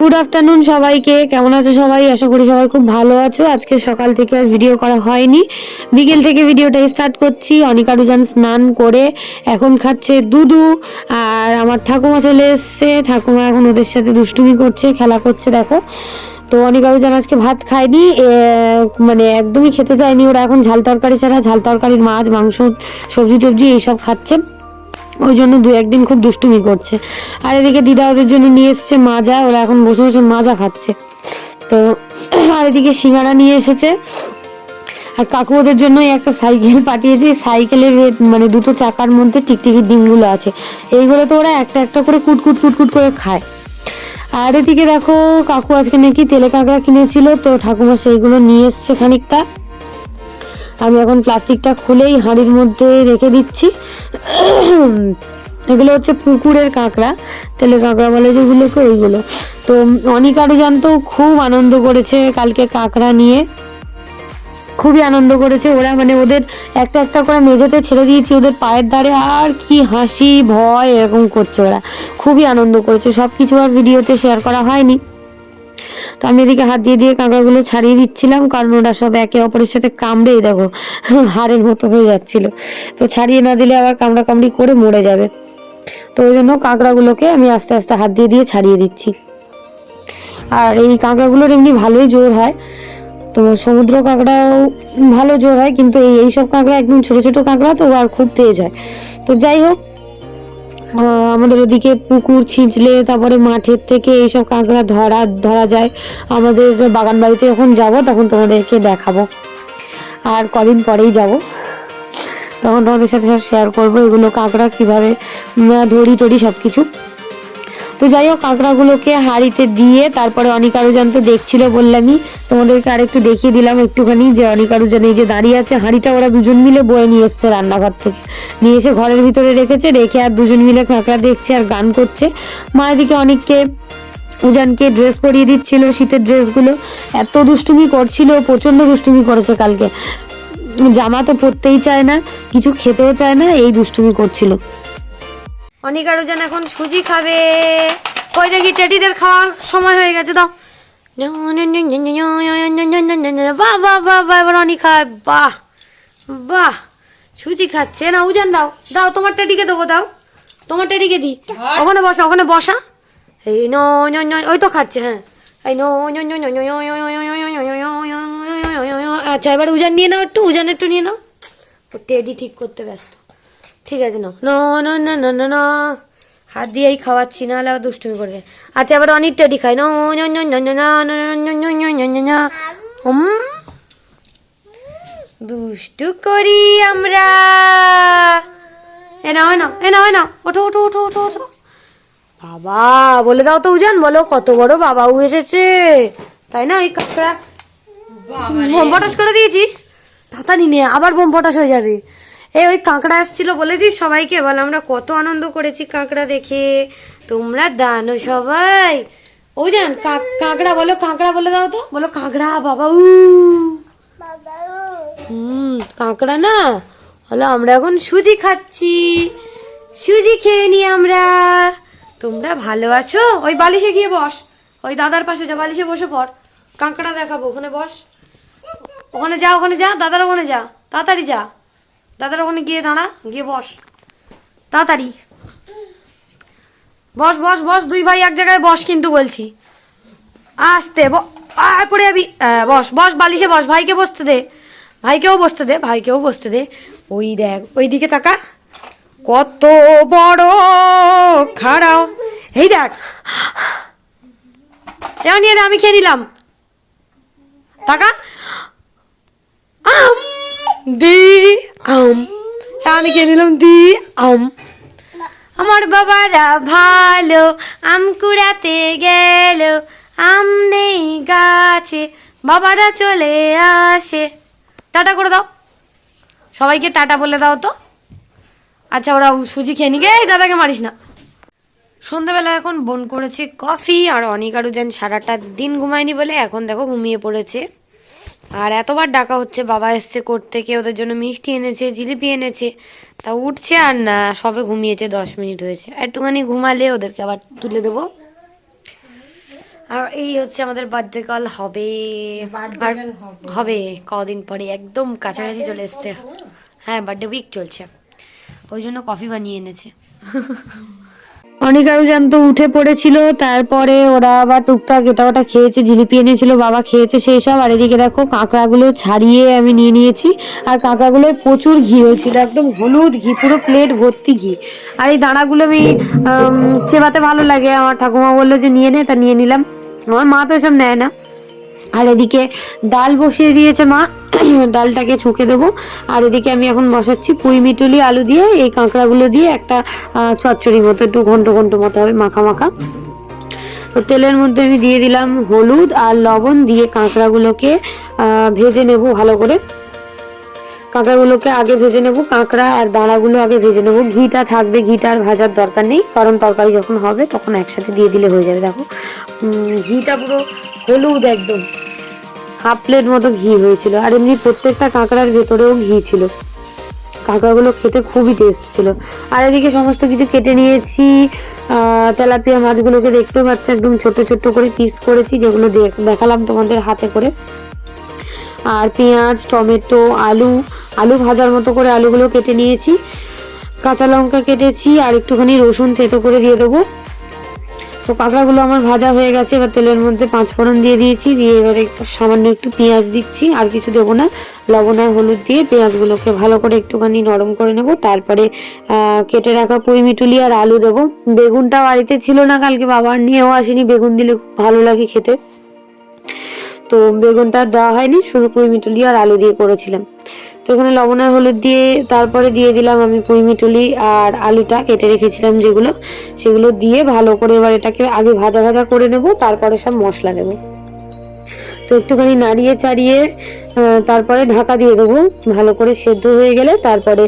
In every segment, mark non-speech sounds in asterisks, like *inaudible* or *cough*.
Good afternoon সবাইকে। কেমন আছো সবাই? আশা করি সবাই খুব ভালো আছো। আজকে সকাল থেকে আর ভিডিও করা হয়নি। বিকেল থেকে ভিডিওটা স্টার্ট করছি। অনিকা রুজান স্নান করে এখন খাচ্ছে দুধু। আর আমার ঠাকুমা চলে এসছে। ঠাকুমা এখন ওদের সাথে দুষ্টুমি করছে, খেলা করছে, দেখো। তো অনিকা রুজান আজকে ভাত খায়নি। মানে একদমই খেতে চায়নি ওরা। এখন ঝাল তরকারি ছাড়া ঝাল তরকারির মাছ, মাংস সবজি টবজি এইসব খাচ্ছে। ওই জন্য দু একদিন খুব দুষ্টুমি করছে। আর এদিকে দিদা ওদের জন্য নিয়ে এসছে মাজা, ওরা এখন বসে বসে মাজা খাচ্ছে। তো, আর এদিকে সিঙ্গারা নিয়ে এসেছে। আর কাকু ওদের জন্য একটা সাইকেল পাঠিয়েছে। সাইকেলের মানে দুটো চাকার মধ্যে টিকটিকির ডিমগুলো আছে। এইগুলো তো ওরা একটা একটা করে কুটকুট কুট কুট কুট করে খায়। আর এদিকে দেখো, কাকু আজকে নাকি তেলে কাঁকড়া কিনেছিল। তো ঠাকুমা সেইগুলো নিয়ে এসছে খানিকটা। আমি এখন প্লাস্টিকটা খুলেই হাঁড়ির মধ্যে রেখে দিচ্ছি। এগুলো হচ্ছে পুকুরের কাঁকড়া, তেলে কাঁকড়া বলে যেগুলোকে ওইগুলো তো অনেক আরও জানতো খুব আনন্দ করেছে কালকে কাঁকড়া নিয়ে। খুবই আনন্দ করেছে ওরা মানে ওদের একটা একটা করে মেঝেতে ছেড়ে দিয়েছি, ওদের পায়ের ধারে আর কি হাসি, ভয় এরকম করছে ওরা। খুবই আনন্দ করেছে সব কিছু আর ভিডিওতে শেয়ার করা হয়নি। তো আমি এদিকে হাত দিয়ে দিয়ে কাঁকড়াগুলো ছাড়িয়ে দিচ্ছিলাম, কারণ ওরা সব একে অপরের সাথে কামড়েই দেখো, *laughs* হাড়ের মতো হয়ে যাচ্ছিল। তো ছাড়িয়ে না দিলে আবার কামড়া কামড়ি করে মরে যাবে। তো ওই জন্য কাঁকড়াগুলোকে আমি আস্তে আস্তে হাত দিয়ে দিয়ে ছাড়িয়ে দিচ্ছি। আর এই কাঁকড়াগুলোর এমনি ভালোই জোর হয়। তো সমুদ্র কাঁকড়াও ভালো জোর হয়, কিন্তু এই, এইসব কাঁকড়া একদম ছোট ছোট কাঁকড়া, তো আর খুব তেজ হয়। তো যাই হোক আমাদের ওদিকে পুকুর ছিঁচলে, তারপরে মাঠের থেকে এইসব কাঁকড়া ধরা ধরা যায়। আমাদের বাগান বাড়িতে যখন যাব, তখন তোমাদেরকে দেখাবো। আর কদিন পরেই যাব। তখন তোমাদের সাথে সব শেয়ার করব এগুলো কাঁকড়া কীভাবে ধরি টরি সব কিছু তো যাই হোক, কাঁকড়াগুলোকে হাঁড়িতে দিয়ে তারপরে অনিকারুজান তো দেখছিল বললামই তোমাদেরকে আরেকটু দেখিয়ে দিলাম একটুখানি যে অনিকারুজান এই যে দাঁড়িয়ে আছে, হাঁড়িটা ওরা দুজন মিলে বয়ে নিয়ে এসছে রান্নাঘর থেকে। নিয়ে এসে ঘরের ভিতরে রেখেছে, রেখে আর দুজন মিলে কাঁকড়া দেখছে আর গান করছে। মা এদিকে অনেককে, উজানকে ড্রেস পরিয়ে দিচ্ছিল শীতের ড্রেসগুলো এত দুষ্টুমি করছিল, প্রচণ্ড দুষ্টুমি করেছে কালকে। জামা তো পরতেই চায় না, কিছু খেতেও চায় না, এই দুষ্টুমি করছিল। অনিকা রোজান এখন সুজি খাবে কই দেখি টেডিদের খাওয়ার সময় হয়ে গেছে দাও বাহ বাহ বাহ বাহ এবার অনি খায় বাহ সুজি খাচ্ছে না উজান দাও দাও তোমার টেডিকে দেবো দাও তোমার টেডিকে দি ওখানে বসা ওখানে বসা এই ন ওই তো খাচ্ছে হ্যাঁ এই ন আচ্ছা এবার উজান নিয়ে নাও একটু উজান একটু নিয়ে নাও টেডি ঠিক করতে ব্যস্ত ঠিক আছে না ন ন না ন না না হাত দিয়েই খাওয়াচ্ছি না আলাদা দুষ্টুমি করবে আচ্ছা আবার অনেকটা খাই না দুষ্টু করি আমরা এ নাও না এ নাও এ ওঠো ওঠো ওঠো ওঠো বাবা বলে দাও তো উজান বলো কত বড় বাবা এসেছে তাই না ওই কাঁকড়া বোম ফটাস করে দিয়েছিস তাড়াতাড়ি নে আবার বোম ফটাস হয়ে যাবে এই ওই কাঁকড়া আসছিল বলে দিস সবাইকে, বল আমরা কত আনন্দ করেছি কাঁকড়া দেখে। তোমরা দানো সবাই। ওই যান কাঁকড়া বলো, কাঁকড়া বলে দাও তো। বলো, কাঁকড়া, বাবা, উ। হুম, কাঁকড়া না? হলো আমরা এখন সুজি খাচ্ছি। সুজি খেয়ে নি আমরা। তোমরা ভালো আছো? ওই বালিশে গিয়ে বস। ওই দাদার পাশে যা, বালিশে বসে পড়। কাঁকড়া দেখাবো, ওখানে বস। ওখানে যা ওখানে যা, দাদার ওখানে যা। তাড়াতাড়ি যা। দাদার ওখানে গিয়ে দাঁড়া, গিয়ে বস। তাড়াতাড়ি। বস বস বস, দুই ভাই এক জায়গায় বস কিন্তু বলছি। আসতে পড়ে যাবি। বস বস, বালিশে বস, ভাইকে বসতে দে। ভাইকেও বসতে দে, ভাইকেও বসতে দে। ওই দেখ, ওই দিকে তাকা। কত বড় খাড়াও এই দেখ। এও নিয়ে আমি খেয়ে নিলাম। টাকা দি আম। আমি খেয়ে নিলাম দি আম। আমার বাবারা ভালো আম কুড়াতে গেল, আম নেই গাছে, বাবারা চলে আসে। টাটা করে দাও। সবাইকে টাটা বলে দাও তো। আচ্ছা ওরা সুজি খেয়ে নিগে এই দাদাকে মারিস না। সন্ধ্যাবেলা এখন বোন করেছে কফি, আর অনিকারুজন সারাটা দিন ঘুমায়নি বলে এখন দেখো ঘুমিয়ে পড়েছে। আর এতবার ডাকা হচ্ছে বাবা এসছে কোর্ট থেকে ওদের জন্য মিষ্টি এনেছে জিলিপি এনেছে তা উঠছে আর না সবে ঘুমিয়েছে দশ মিনিট হয়েছে। একটুখানি ঘুমালে ওদেরকে আবার তুলে দেবো। আর এই হচ্ছে আমাদের বার্থডে কল হবে। আর হবে। হবে কদিন পরে একদম কাছাকাছি চলে এসছে। হ্যাঁ বার্থডে উইক চলছে। ওই জন্য কফি বানিয়ে এনেছে। *laughs* অনিকারু জান তো উঠে পড়েছিল তারপরে ওরা আবার টুকটাক এটা ওটা খেয়েছে জিলিপি এনেছিল বাবা খেয়েছে সেই সব। আর এদিকে দেখো কাঁকড়াগুলো ছাড়িয়ে আমি নিয়ে নিয়েছি আর কাঁকড়াগুলোয় প্রচুর ঘি হয়েছিল একদম হলুদ ঘি পুরো প্লেট ভর্তি ঘি। আর এই দাঁড়াগুলো আম, চেবাতে ভালো লাগে। আমার ঠাকুমা বলল যে নিয়ে নে। তা নিয়ে নিলাম। আমার মা তো এসব নেয় না। আর এদিকে ডাল বসিয়ে দিয়েছে মা। ডালটাকে ছুঁকে দেবো। আর এদিকে আমি এখন বসাচ্ছি পুঁই মিটুলি আলু দিয়ে, এই কাঁকড়াগুলো দিয়ে একটা চচ্চড়ি মতো, একটু ঘন্ট ঘন্ট মতো হবে, মাখা মাখা। তো তেলের মধ্যে আমি দিয়ে দিলাম হলুদ আর লবণ দিয়ে কাঁকড়াগুলোকে ভেজে নেব ভালো করে। কাঁকড়াগুলোকে আগে ভেজে নেব, কাঁকড়া আর দাঁড়াগুলো আগে ভেজে নেব। ঘিটা থাকবে, ঘিটা আর ভাজার দরকার নেই, কারণ তরকারি যখন হবে তখন একসাথে দিয়ে দিলে হয়ে যাবে, দেখো। ঘিটা পুরো হলুদ একদম। হাফ প্লেট মতো ঘি হয়েছিল। আর এমনি প্রত্যেকটা কাঁকড়ার ভেতরেও ঘি ছিল। কাঁকড়াগুলো খেতে খুবই টেস্ট ছিল। আর এদিকে সমস্ত কিছু কেটে নিয়েছি। তেলাপিয়া মাছগুলোকে দেখতে পাচ্ছ, একদম ছোট ছোট করে পিস করেছি, যেগুলো দেখ- দেখালাম তোমাদের হাতে করে। আর পেঁয়াজ, টমেটো, আলু আলু ভাজার মতো করে আলুগুলো কেটে নিয়েছি। কাঁচা লঙ্কা কেটেছি, আর একটুখানি রসুন থেতো করে দিয়ে দেবো। তো কাঁকড়াগুলো আমার ভাজা হয়ে গেছে, এবার তেলের মধ্যে পাঁচ ফোড়ন দিয়ে দিয়েছি, দিয়ে এবারে সামান্য একটু পেঁয়াজ দিচ্ছি, আর কিছু দেবো না। লবণ আর হলুদ দিয়ে পেঁয়াজগুলোকে ভালো করে একটুখানি নরম করে নেব, তারপরে কেটে রাখা পুঁই মিটুলি আর আলু দেবো। বেগুনটা বাড়িতে ছিল না কালকে, বাবা আর নিয়েও আসেনি, বেগুন দিলে খুব ভালো লাগে খেতে। তো বেগুনটা দেওয়া হয়নি, শুধু পুঁই মিটুলি আর আলু দিয়ে করেছিলাম। তো এখানে লবণ আর হলুদ দিয়ে তারপরে দিয়ে দিলাম আমি পুঁই মিটুলি আর আলুটা কেটে রেখেছিলাম যেগুলো, সেগুলো দিয়ে ভালো করে এবার এটাকে আগে ভাজা ভাজা করে নেব, তারপরে সব মশলা দেবো। তো একটুখানি নাড়িয়ে চাড়িয়ে তারপরে ঢাকা দিয়ে দেবো, ভালো করে সেদ্ধ হয়ে গেলে তারপরে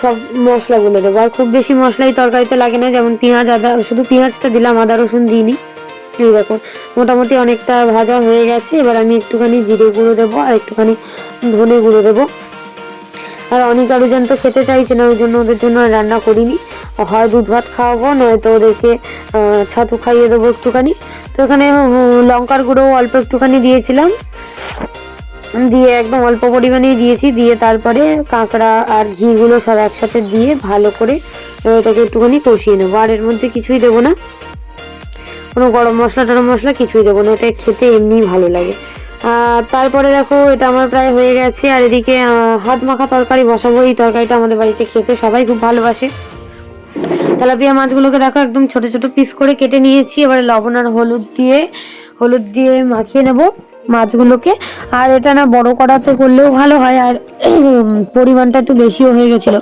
সব মশলাগুলো দেবো। আর খুব বেশি মশলাই তরকারিতে লাগে না, যেমন পেঁয়াজ, আদা, শুধু পেঁয়াজটা দিলাম, আদা, রসুন দিইনি। এই দেখো, মোটামুটি অনেকটা ভাজা হয়ে গেছে, এবার আমি একটুখানি জিরে গুঁড়ো দেবো আর একটুখানি ধনে গুঁড়ো দেবো। আর অনেক আরুজন তো খেতে চাইছে না, ওই জন্য ওদের জন্য রান্না করিনি। হয় দুধ ভাত খাওয়াবো, নয়তো ওদেরকে ছাতু খাইয়ে দেবো একটুখানি। তো এখানে লঙ্কার গুঁড়ো অল্প একটুখানি দিয়েছিলাম। দিয়ে একদম অল্প পরিমাণেই দিয়েছি, দিয়ে তারপরে কাঁকড়া আর ঘিগুলো সব একসাথে দিয়ে ভালো করে ওটাকে একটুখানি কষিয়ে নেব। আর এর মধ্যে কিছুই দেবো না। কোনো গরম মশলা টরম মশলা কিছুই দেবো না এটা খেতে এমনিই ভালো লাগে। তারপরে দেখো, এটা আমার প্রায় হয়ে গেছে। আর এদিকে হাত মাখা তরকারি বসাবো। এই তরকারিটা আমাদের বাড়িতে খেতে সবাই খুব ভালোবাসে। তেলাপিয়া মাছগুলোকে দেখো, একদম ছোট ছোট পিস করে কেটে নিয়েছি। এবারে লবণ আর হলুদ দিয়ে হলুদ দিয়ে মাখিয়ে নেব মাছগুলোকে। আর এটা না বড় করাতে করলেও ভালো হয়। আর পরিমাণটা একটু বেশিও হয়ে গেছিল।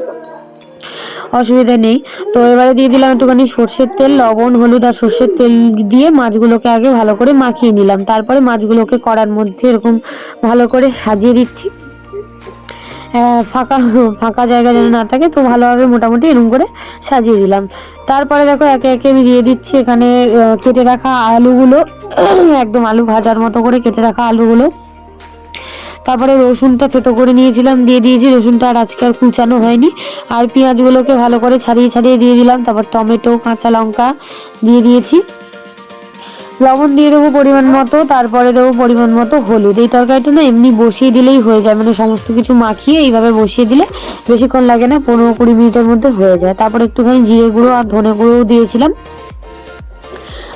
অসুবিধা নেই। তো এবারে দিয়ে দিলাম একটুখানি সর্ষের তেল, লবণ, হলুদ আর সর্ষের তেল দিয়ে মাছগুলোকে আগে ভালো করে মাখিয়ে নিলাম। তারপরে মাছগুলোকে কড়ার মধ্যে এরকম ভালো করে সাজিয়ে দিচ্ছি। ফাঁকা ফাঁকা জায়গা যেন না থাকে, তো ভালোভাবে মোটামুটি এরকম করে সাজিয়ে দিলাম। তারপরে দেখো একে একে আমি দিয়ে দিচ্ছি এখানে কেটে রাখা আলুগুলো। *clears throat* একদম আলু ভাজার মতো করে কেটে রাখা আলুগুলো। তারপরে রসুনটা থেতো করে নিয়েছিলাম, দিয়ে দিয়েছি। রসুনটা আর আজকে আর কুচানো হয়নি। আর পেঁয়াজগুলোকে ভালো করে ছাড়িয়ে ছাড়িয়ে দিয়ে দিলাম। তারপর টমেটো, কাঁচা লঙ্কা দিয়ে দিয়েছি। লবণ দিয়ে দেবো পরিমাণ মতো, তারপরে দেবো পরিমাণ মতো হলুদ। এই তরকারিটা না এমনি বসিয়ে দিলেই হয়ে যায় মানে সমস্ত কিছু মাখিয়ে এইভাবে বসিয়ে দিলে বেশিক্ষণ লাগে না, পনেরো কুড়ি মিনিটের মধ্যে হয়ে যায়। তারপরে একটুখানি জিরে গুঁড়ো আর ধনে গুঁড়োও দিয়েছিলাম।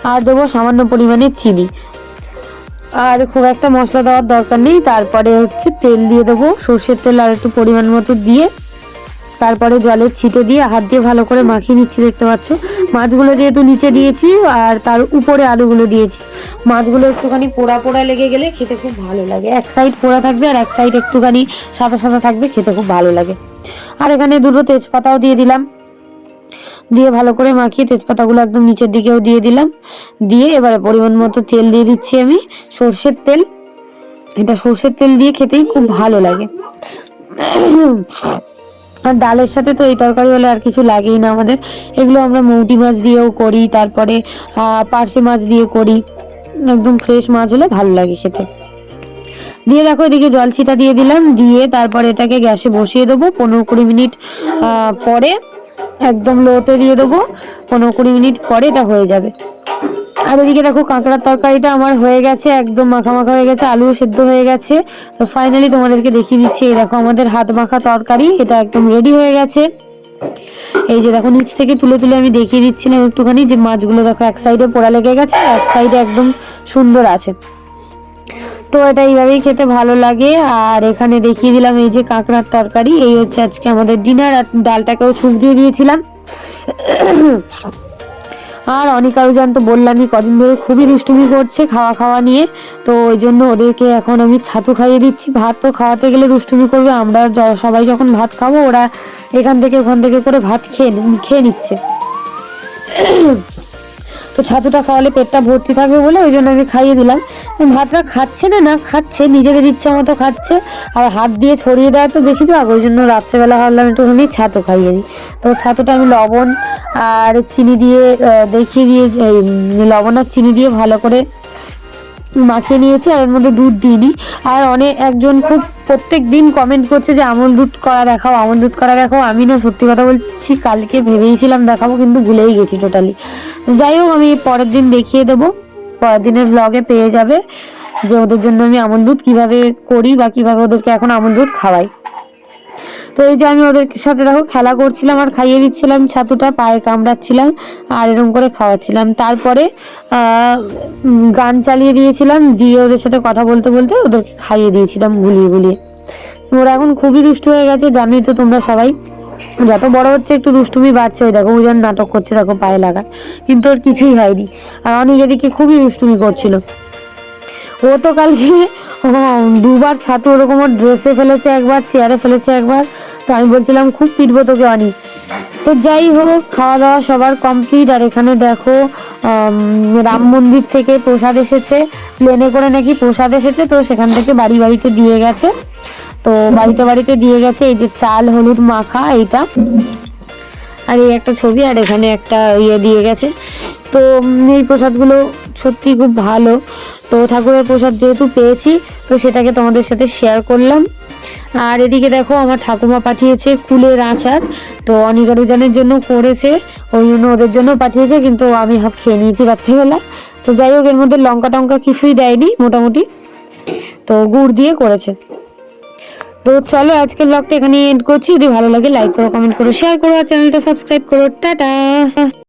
আর দেবো সামান্য পরিমাণে চিনি। আর খুব একটা মশলা দেওয়ার দরকার নেই। তারপরে হচ্ছে তেল দিয়ে দেবো। সর্ষের তেল আর একটু পরিমাণ মতো দিয়ে তারপরে জলের ছিটে দিয়ে হাত দিয়ে ভালো করে মাখিয়ে নিচ্ছি, দেখতে পাচ্ছ? মাছগুলো যেহেতু নিচে দিয়েছি আর তার উপরে আলুগুলো দিয়েছি। মাছগুলো একটুখানি পোড়া পোড়া লেগে গেলে খেতে খুব ভালো লাগে। এক সাইড পোড়া থাকবে আর এক সাইড একটুখানি সাদা সাদা থাকবে, খেতে খুব ভালো লাগে। আর এখানে দুটো তেজপাতাও দিয়ে দিলাম। দিয়ে ভালো করে মাখিয়ে তেজপাতাগুলো একদম নিচের দিকেও দিয়ে দিলাম। দিয়ে এবারে পরিমাণ মতো তেল দিয়ে দিচ্ছি আমি, সর্ষের তেল। এটা সর্ষের তেল দিয়ে খেতেই খুব ভালো লাগে। আর ডালের সাথে তো এই তরকারি হলে আর কিছু লাগেই না আমাদের। এগুলো আমরা মৌটি মাছ দিয়েও করি, তারপরে পার্শে মাছ দিয়ে করি। একদম ফ্রেশ মাছ হলে ভালো লাগে খেতে। দিয়ে দেখো এদিকে জল ছিটা দিয়ে দিলাম, দিয়ে তারপরে এটাকে গ্যাসে বসিয়ে দেবো। পনেরো কুড়ি মিনিট পরে একদম লোতে দিয়ে দেবো। পনেরো কুড়ি মিনিট পরে এটা হয়ে যাবে। আর এদিকে দেখো কাঁকড়ার তরকারিটা আমার হয়ে গেছে, একদম মাখা মাখা হয়ে গেছে আলু সেদ্ধ হয়ে গেছে। তো ফাইনালি তোমাদেরকে দেখিয়ে দিচ্ছি, এই দেখো আমাদের হাত মাখা তরকারি, এটা একদম রেডি হয়ে গেছে। এই যে দেখো নিচ থেকে তুলে তুলে আমি দেখিয়ে দিচ্ছিলাম একটুখানি যে মাছগুলো দেখো এক সাইডে পোড়া লেগে গেছে এক সাইডে একদম সুন্দর আছে। তো এটা এইভাবেই খেতে ভালো লাগে। আর এখানে দেখিয়ে দিলাম এই যে কাঁকড়ার তরকারি। এই হচ্ছে আজকে আমাদের ডিনার আর ডালটাকেও ছুঁক দিয়ে দিয়েছিলাম। আর অনেক আরোজন তো বললামই, কদিন ধরে খুবই দুষ্টুমি করছে খাওয়া খাওয়া নিয়ে। তো ওই জন্য ওদেরকে এখন আমি ছাতু খাইয়ে দিচ্ছি। ভাত তো খাওয়াতে গেলে দুষ্টুমি করবে। আমরা সবাই যখন ভাত খাব, ওরা এখান থেকে ওখান থেকে করে ভাত খেয়ে খেয়ে নিচ্ছে। তো ছাতুটা খাওয়ালে পেটটা ভর্তি থাকবে বলে ওই জন্য আমি খাইয়ে দিলাম। ভাতটা খাচ্ছে না না খাচ্ছে, নিজেদের ইচ্ছা মতো খাচ্ছে। আর হাত দিয়ে ছড়িয়ে দেওয়া তো বেশি ভাগ, ওই জন্য রাত্রেবেলা ভাবলাম একটুখানি ছাতু খাইয়ে দিই। তো ছাতুটা আমি লবণ আর চিনি দিয়ে দেখিয়ে দিয়ে লবণ আর চিনি দিয়ে ভালো করে মাখিয়ে নিয়েছি। আর এর মধ্যে দুধ দিইনি। আর অনেক একজন খুব প্রত্যেক দিন কমেন্ট করছে যে আমল দুধ করা দেখাও আমল দুধ করা দেখাও। আমি না সত্যি কথা বলছি, কালকে ভেবেইছিলাম দেখাবো, কিন্তু ভুলেই গেছি টোটালি যাই হোক, আমি পরের দিন দেখিয়ে দেবো। পরের দিনের ব্লগে পেয়ে যাবে যে, ওদের জন্য আমি আমল দুধ কীভাবে করি বা কীভাবে ওদেরকে এখন আমল দুধ খাওয়াই। তো এই যে আমি ওদের সাথে দেখো খেলা করছিলাম আর খাইয়ে দিচ্ছিলাম, ছাতুটা, পায়ে কামড়াচ্ছিলাম আর এরকম করে খাওয়াচ্ছিলাম। তারপরে গান চালিয়ে দিয়েছিলাম, দিয়ে ওদের সাথে কথা বলতে বলতে ওদেরকে খাইয়ে দিয়েছিলাম গুলিয়ে গুলিয়ে। ওরা এখন খুবই দুষ্টু হয়ে গেছে, জানোই তো তোমরা সবাই। যত বড় হচ্ছে একটু দুষ্টুমি বাড়ছে, ওই জন্য নাটক করছে, দেখো, পায়ে লাগা। কিন্তু ওর কিছুই হয়নি। আর অনেক এদিকে খুবই দুষ্টুমি করছিল। ও তো কালকে দুবার ছাতু ওরকম ওর ড্রেসে ফেলেছে একবার চেয়ারে ফেলেছে একবার, তো আমি বলছিলাম, খুব পিটবো তোকে, অনি। তো যাই হোক খাওয়া দাওয়া সবার কমপ্লিট আর এখানে দেখো রাম মন্দির থেকে প্রসাদ এসেছে। প্লেনে করে নাকি প্রসাদ এসেছে, তো সেখান থেকে বাড়ি বাড়িতে দিয়ে গেছে। তো বাড়িতে বাড়িতে দিয়ে গেছে, এই যে চাল, হলুদ মাখা, এইটা। আর এই একটা ছবি, আর এখানে একটা ইয়ে দিয়ে গেছে। তো এই প্রসাদগুলো সত্যি খুব ভালো। তো ঠাকুরের প্রসাদ যেহেতু পেয়েছি, তো সেটাকে তোমাদের সাথে শেয়ার করলাম। আর এদিকে দেখো আমার ঠাকুমা পাঠিয়েছে কুলের আচার। তো অনিগারুজানের জন্য করেছে, ওই জন্য ওদের জন্য পাঠিয়েছে, কিন্তু আমি হাফ খেয়ে নিয়েছি রাত্রিবেলা। তো যাই হোক, এর মধ্যে লঙ্কা টঙ্কা কিছুই দেয়নি, মোটামুটি। তো গুড় দিয়ে করেছে। তো চলো আজকের ব্লগটা এখানে এন্ড করছি। যদি ভালো লাগে লাইক করো কমেন্ট করো শেয়ার করো, আর চ্যানেলটা সাবস্ক্রাইব করো। টাটা!